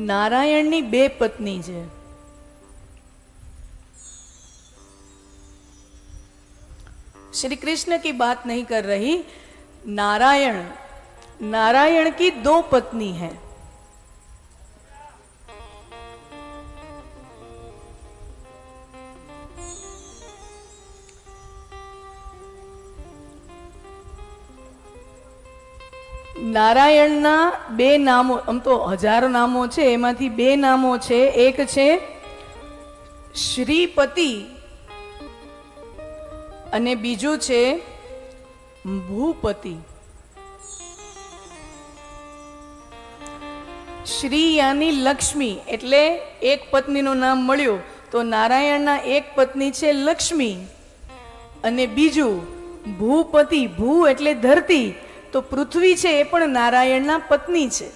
નારાયણની બે પત્ની છે श्री कृष्ण की बात नहीं कर रही नारायण नारायण की दो पत्नी हैं નારાયણના બે નામો, આમ તો હજારો નામો છે, એમાંથી બે નામો છે. એક છે શ્રીપતિ અને બીજું છે ભૂપતિ. શ્રી યાની લક્ષ્મી, એટલે એક પત્નીનું નામ મળ્યું. તો નારાયણના એક પત્ની છે લક્ષ્મી અને બીજું ભૂપતિ. ભૂ એટલે ધરતી. તો પૃથ્વી છે એ પણ નારાયણના પત્ની છે.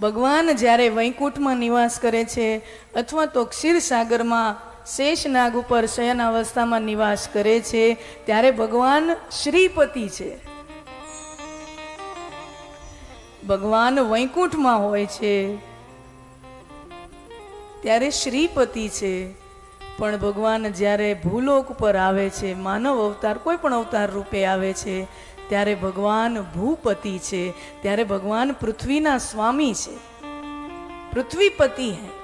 ભગવાન જ્યારે વૈકુંઠમાં નિવાસ કરે છે અથવા તો ક્ષીરસાગરમાં શેષનાગ ઉપર શયન અવસ્થામાં નિવાસ કરે છે, ત્યારે ભગવાન શ્રીપતિ છે. ભગવાન વૈકુંઠમાં હોય છે, ત્યારે શ્રીપતિ છે. પણ ભગવાન જ્યારે ભૂલોક પર આવે છે, માનવ અવતાર કોઈ પણ અવતાર રૂપે આવે છે, ત્યારે ભગવાન ભૂપતિ છે, ત્યારે ભગવાન પૃથ્વીના સ્વામી છે. પૃથ્વીપતિ હૈ.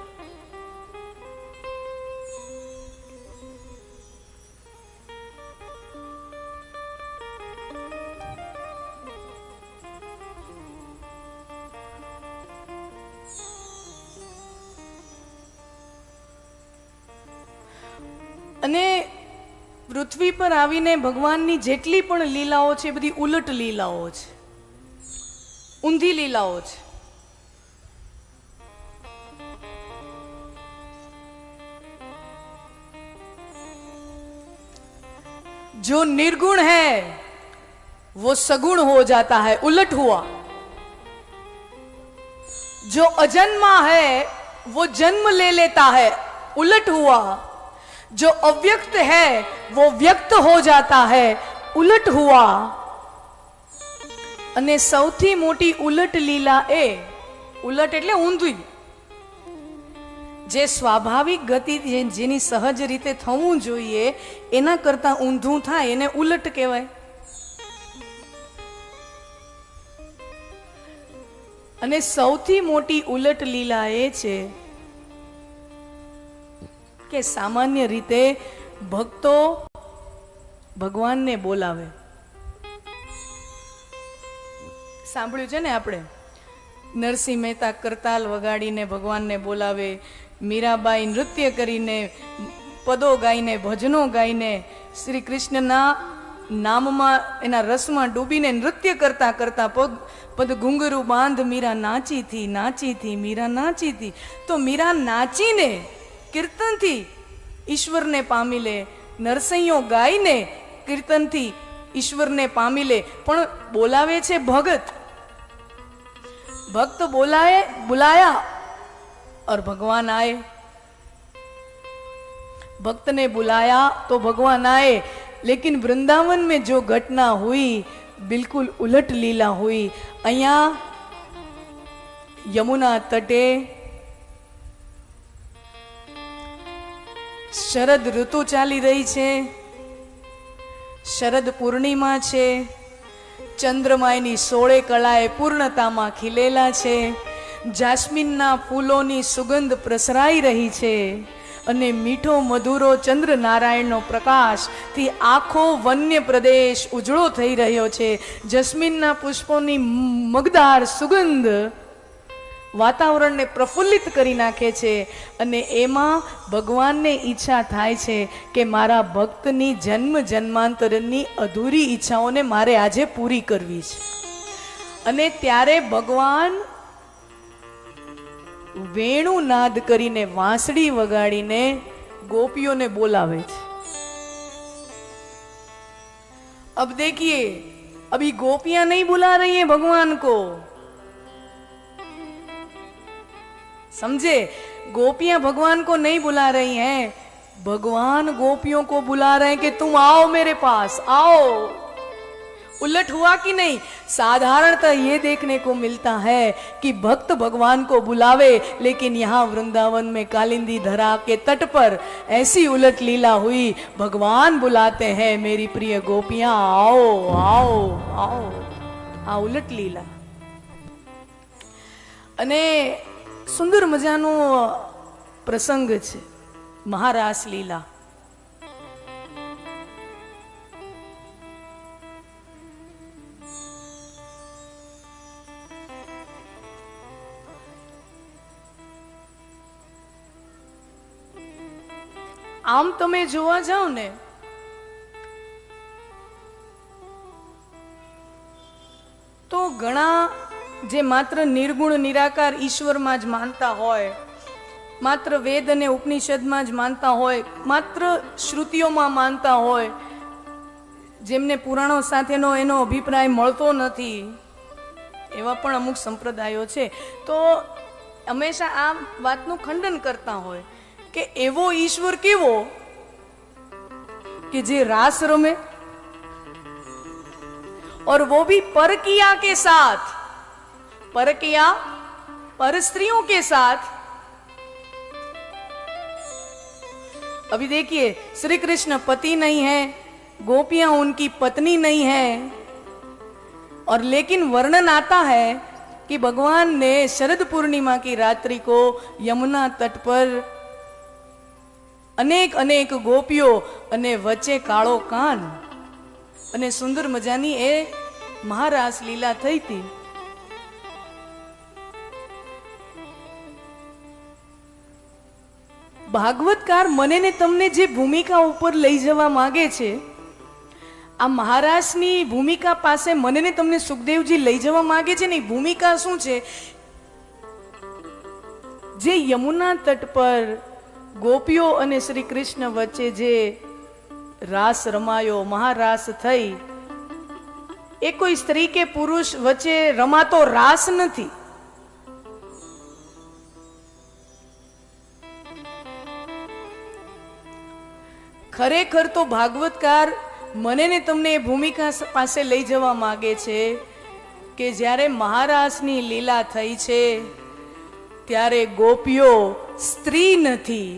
અને પૃથ્વી પર આવીને ભગવાનની જેટલી પણ લીલાઓ છે એ બધી ઉલટ લીલાઓ છે ઊંધી લીલાઓ છે जो निर्गुण है वो सगुण हो जाता है उलट हुआ जो अजन्मा है वो जन्म ले लेता है उलट हुआ जो अव्यक्त है वो व्यक्त हो जाता है ઉલટ હુઆ અને સૌથી મોટી ઉલટ લીલા એ ઉલટ એટલે ઊંધી જે સ્વાભાવિક ગતિ જે- જેની સહજ રીતે થવું જોઈએ એના કરતા ઊંધું થાય એને ઉલટ કહેવાય અને સૌથી મોટી ઉલટ લીલા એ છે કે સામાન્ય રીતે ભક્તો ભગવાનને બોલાવે. સાંભળ્યું છે ને આપણે? નરસિંહ મહેતા કરતાલ વગાડીને ભગવાનને બોલાવે, મીરાબાઈ નૃત્ય કરીને, પદો ગાઈને, ભજનો ગાઈને, શ્રી કૃષ્ણના નામમાં, એના રસમાં ડૂબીને નૃત્ય કરતા કરતા પગ, પદ ઘુંઘરું બાંધ મીરા નાચી થી નાચી થી મીરા નાચી થી તો મીરા નાચીને કીર્તનથી ઈશ્વરને પામી લે નરસૈયો ગાઈને કીર્તનથી ઈશ્વરને પામી લે પણ બોલાવે છે ભગત भक्त बोलाए बुलाया और भगवान आए भक्त ने बुलाया तो भगवान आए लेकिन वृंदावन में जो घटना हुई बिल्कुल उलट लीला हुई અહીંયા યમુના તટે શરદ ઋતુ ચાલી રહી છે. શરદ પૂર્ણિમા છે. ચંદ્રમાયની સોળે કળાએ પૂર્ણતામાં ખીલેલા છે. જાસ્મિનના ફૂલોની સુગંધ પ્રસરાઈ રહી છે અને મીઠો મધુરો ચંદ્ર નારાયણનો પ્રકાશથી આખો વન્ય પ્રદેશ ઉજળો થઈ રહ્યો છે. જસ્મીનના પુષ્પોની મગદાર સુગંધ વાતાવરણને પ્રફુલ્લિત કરી નાખે છે અને એમાં ભગવાનને ઈચ્છા થાય છે કે મારા ભક્તની જન્મ જન્માંતરની અધૂરી ઈચ્છાઓને મારે આજે પૂરી કરવી છે. અને ત્યારે ભગવાન વેણુ નાદ કરીને વાંસળી વગાડીને ગોપીઓને બોલાવે છે. અબ દેખીએ, અભી ગોપિયા નહીં બુલા રહી હૈ ભગવાન કો? समझे गोपियां भगवान को नहीं बुला रही हैं भगवान गोपियों को बुला रहे हैं कि तुम आओ मेरे पास आओ उलट हुआ कि नहीं साधारणतः ये देखने को मिलता है कि भक्त भगवान को बुलावे लेकिन यहाँ वृंदावन में कालिंदी धरा के तट पर ऐसी उलट लीला हुई भगवान बुलाते हैं मेरी प्रिय गोपियां आओ आओ आओ आ उलट लीला અને સુંદર મજાનો પ્રસંગ છે. મહારાસ લીલા. આમ તમે જોવા જાઓ ને તો ઘણા જે માત્ર નિર્ગુણ, નિરાકાર ઈશ્વરમાં જ માનતા હોય, માત્ર વેદ અને ઉપનિષદમાં જ માનતા હોય, માત્ર શ્રુતિઓમાં માનતા હોય, જેમને પુરાણો સાથેનો એનો અભિપ્રાય મળતો નથી, એવા પણ અમુક સંપ્રદાયો છે. તો હંમેશા આ વાતનું ખંડન કરતા હોય કે એવો ઈશ્વર કેવો કે જે રાસ રમે, ઓર વો ભી પરકિયા કે સાથ? साथ परकिया पर स्त्रियों के साथ अभी देखिए श्री कृष्ण पति नहीं है गोपियां उनकी पत्नी नहीं है और लेकिन वर्णन आता है कि भगवान ने शरद पूर्णिमा की रात्रि को यमुना तट पर અનેક અનેક ગોપીઓ અને વચ્ચે કાળો કાન અને સુંદર મજાની એ મહારાસ લીલા થઈ હતી ભાગવતકાર મને ને તમને જે ભૂમિકા ઉપર લઈ જવા માગે છે, આ મહારાજની ભૂમિકા પાસે મને ને તમને સુખદેવજી લઈ જવા માગે છે ને ભૂમિકા શું છે? જે યમુના તટ પર ગોપીઓ અને શ્રી કૃષ્ણ વચ્ચે જે રાસ રમાયો, મહારાસ થઈ, એ કોઈ સ્ત્રી કે પુરુષ વચ્ચે રમાતો રાસ નથી. ખરેખર તો ભાગવતકાર મને ને તમને એ ભૂમિકા પાસે લઈ જવા માંગે છે કે જ્યારે મહારાસની લીલા થઈ છે ત્યારે ગોપીઓ સ્ત્રી નથી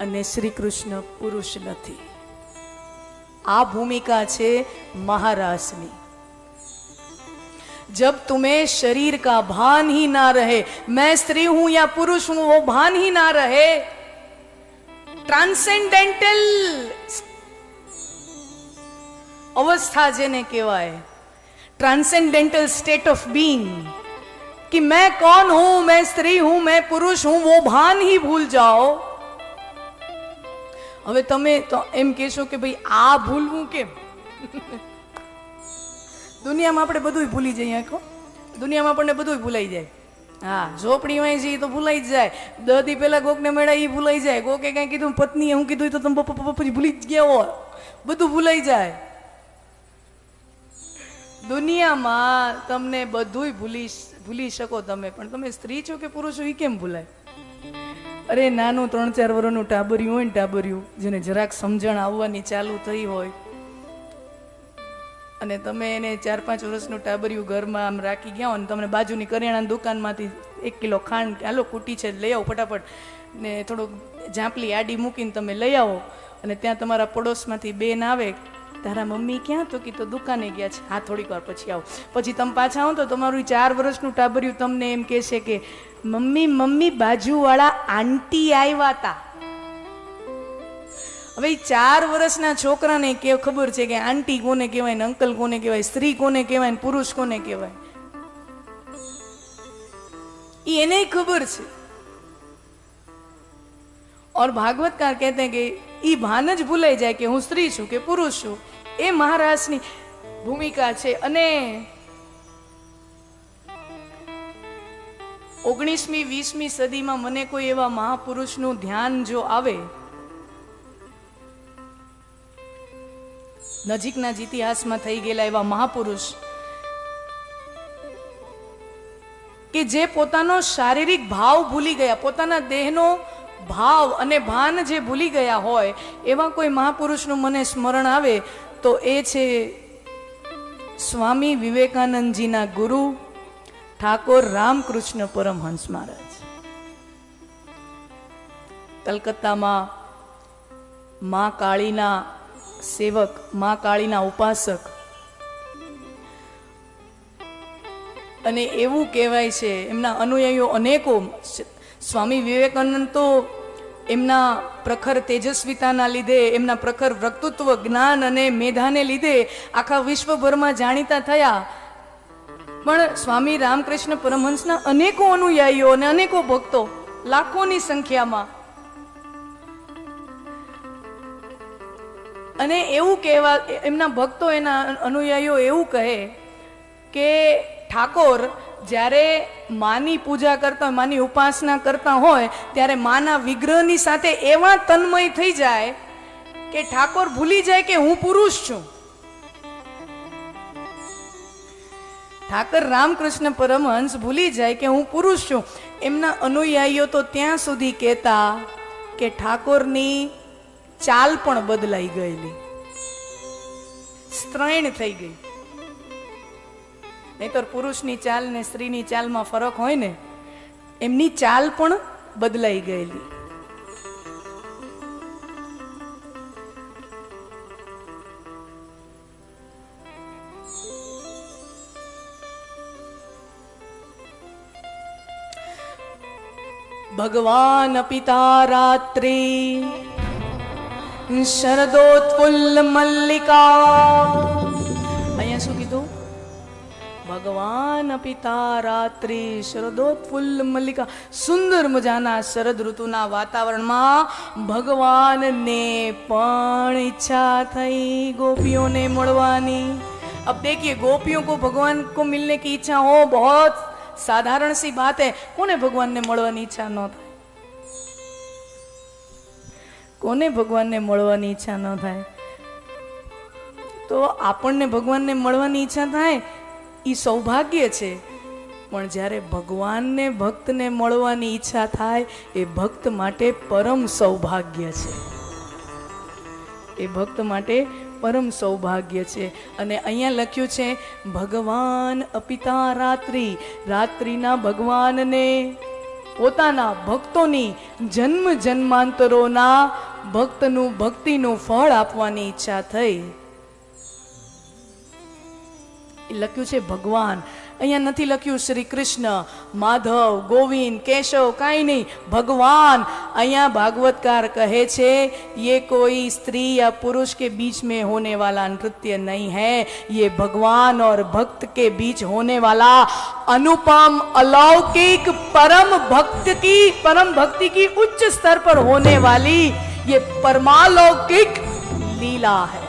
અને શ્રી કૃષ્ણ પુરુષ નથી આ ભૂમિકા છે મહારાસની जब तुम्हें शरीर का भान ही ना रहे मैं स्त्री हूं या पुरुष हूं वो भान ही ना रहे ट्रांसेंडेंटल अवस्था જેને કહેવાય ट्रांसेंडेंटल स्टेट ऑफ बीइंग कि मैं कौन हूं मैं स्त्री हूं मैं पुरुष हूं वो भान ही भूल जाओ હવે તમે તો એમ કહેશો કે ભાઈ આ ભૂલવું કેમ દુનિયામાં આપણે બધું ભૂલી જઈએ આખો દુનિયામાં આપણને બધું ભૂલાઈ જાય હા ઝોપડીમાં જઈએ તો ભૂલાઈ જ જાય. દદી પેલા કોકને મેળા એ ભૂલાઈ જાય. કોકે કાંઈ કીધું પત્નીએ હું કીધું તો તમે પપ્પા પછી ભૂલી જ ગયા હોય બધું ભૂલાઈ જાય. દુનિયામાં તમને બધુંય ભૂલી ભૂલી શકો તમે, પણ તમે સ્ત્રી છો કે પુરુષ છો એ કેમ ભૂલાય? અરે, નાનું ત્રણ ચાર વર્ષનું ટાબર્યું હોય ને ટાબર્યું, જેને જરાક સમજણ આવવાની ચાલુ થઈ હોય અને તમે એને ચાર પાંચ વર્ષનું ટાબરિયું ઘરમાં આમ રાખી ગયા અને તમને બાજુની કરિયાણાની દુકાનમાંથી એક કિલો ખાંડ હાલો કૂટી છે, લઈ આવો ફટાફટ. ને થોડુંક ઝાંપલી આડી મૂકીને તમે લઈ આવો અને ત્યાં તમારા પડોશમાંથી બેન આવે, તારા મમ્મી ક્યાં તો કીધું દુકાને ગયા છે. હા, થોડીક વાર પછી આવો. પછી તમે પાછા આવો તો તમારું ચાર વર્ષનું ટાબરિયું તમને એમ કહેશે કે, મમ્મી મમ્મી, બાજુવાળા આંટી આવ્યા હતા હવે ચાર વર્ષના છોકરાને કે ખબર છે કે આંટી કોને કહેવાય ને અંકલ કોને કહેવાય, સ્ત્રી કોને કહેવાય ને પુરુષ કોને કહેવાય? એ એને ખબર છે. ઓર ભાગવતકાર કહેતે કે એ ભાન જ ભૂલાઈ જાય કે હું સ્ત્રી છું કે પુરુષ છું. એ મહારાજની ભૂમિકા છે અને ઓગણીસમી, વીસમી સદીમાં મને કોઈ એવા મહાપુરુષનું ધ્યાન જો આવે નજીકના જ ઇતિહાસમાં થઈ ગયેલા એવા મહાપુરુષ કે જે પોતાનો શારીરિક ભાવ ભૂલી ગયા, પોતાના દેહનો ભાવ અને ભાન જે ભૂલી ગયા હોય, એવા કોઈ મહાપુરુષનું મને સ્મરણ આવે તો એ છે સ્વામી વિવેકાનંદજીના ગુરુ ઠાકોર રામકૃષ્ણ પરમહંસ મહારાજ. કલકત્તામાં મા કાળીના સેવક, મા કાળીના ઉપાસક. અને એવું કહેવાય છે, એમના અનુયાયીઓ અનેકો સ્વામી વિવેકાનંદ તો એમના પ્રખર તેજસ્વીતાના લીધે, એમના પ્રખર વક્તૃત્વ, જ્ઞાન અને મેધાને લીધે આખા વિશ્વભરમાં જાણીતા થયા. પણ સ્વામી રામકૃષ્ણ પરમહંસના અનેકો અનુયાયીઓ અને અનેકો ભક્તો લાખોની સંખ્યામાં અને એવું કહેવા, એમના ભક્તો, એના અનુયાયીઓ એવું કહે કે ઠાકોર, જ્યારે માની પૂજા કરતા હોય માની ઉપાસના કરતા હોય, ત્યારે માના વિગ્રહની સાથે એવા તન્મય થઈ જાય કે ઠાકોર ભૂલી જાય કે હું પુરુષ છું. ઠાકર રામકૃષ્ણ પરમહંસ ભૂલી જાય કે હું પુરુષ છું. એમના અનુયાયીઓ તો ત્યાં સુધી કહેતા કે ઠાકોરની ચાલ પણ બદલાઈ ગયેલી. સ્ત્રૈણ થઈ ગઈ. નહીતર પુરુષની ચાલ ને સ્ત્રીની ચાલમાં ફરક હોય ને, એમની ચાલ પણ બદલાઈ ગયેલી. ભગવાન પિતા રાત્રિ શરદોત્ફુલ્લ મલ્લિકા અહીંયા શું કીધું ભગવાન પિતા રાત્રિ શરદોત્ફુલ્લ મલ્લિકા સુંદર મજાના શરદ ઋતુના વાતાવરણમાં ભગવાનને પણ ઈચ્છા થઈ ગોપીઓને મળવાની अब देखिए गोपियों को भगवान को मिलने की इच्छा हो बहुत साधारण सी बात है कोने भगवान ने મળવાની ઈચ્છા ન કોને ભગવાનને મળવાની ઈચ્છા ન થાય? તો આપણને ભગવાનને મળવાની ઈચ્છા થાય એ સૌભાગ્ય છે. પણ જ્યારે ભગવાનને, ભક્તને મળવાની ઈચ્છા થાય, એ ભક્ત માટે પરમ સૌભાગ્ય છે. એ ભક્ત માટે પરમ સૌભાગ્ય છે. અને અહીંયા લખ્યું છે, ભગવાન અપિતા રાત્રિ, રાત્રિના ભગવાનને પોતાના ભક્તોની જન્મ જન્માંતરોના ભક્તનું ભક્તિનું ફળ આપવાની ઈચ્છા થઈ એ લખ્યું છે ભગવાન અહીંયા નથી લખ્યું શ્રી કૃષ્ણ માધવ ગોવિંદ કેશવ કાંઈ નહીં ભગવાન અહીંયા ભાગવતકાર કહે છે ये कोई स्त्री या पुरुष के बीच में होने वाला नृत्य नहीं है ये भगवान और भक्त के बीच होने वाला अनुपम अलौकिक परम भक्त की परम भक्ति की उच्च स्तर पर होने वाली ये परमालौकिक लीला है